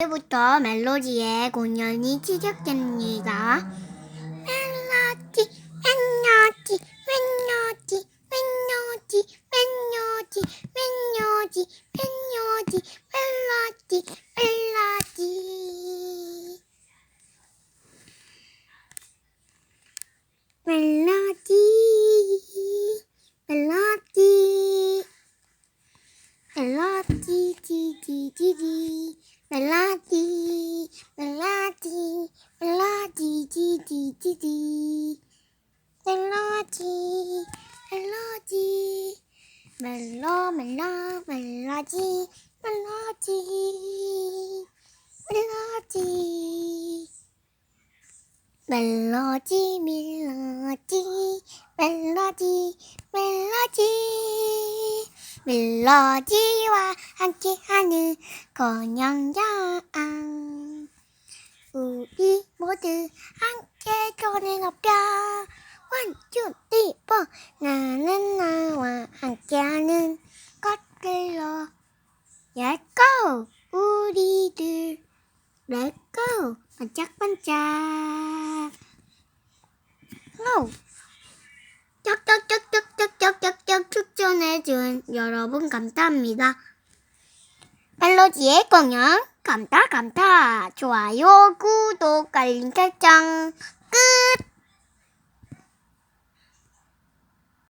이제부터 멜로디의 공연이 시작됩니다. 멜로디, 멜로디, 멜로디, 멜로디, 멜로디, 멜로디, 멜로디, 멜로디, 멜로디. 멜로디, 멜로디, 멜로디, 디디디디, 멜로디, 멜로디, 멜로디, 디디디디, 멜로디, 멜로디, 멜로, 멜로, 멜로디, 멜로디, 멜로디. 멜로디 멜로디 멜로디 멜로디 멜로디와 함께하는 공연장 우리 모두 함께 손을 높여. 원투 쓰리포 나는 나와 함께하는 것들로. 렛고 우리들. 렛고 반짝반짝. 오 추천해준 여러분 감사합니다. 멜로디의 공연 감타 감타 좋아요 구독 알림 설정 끝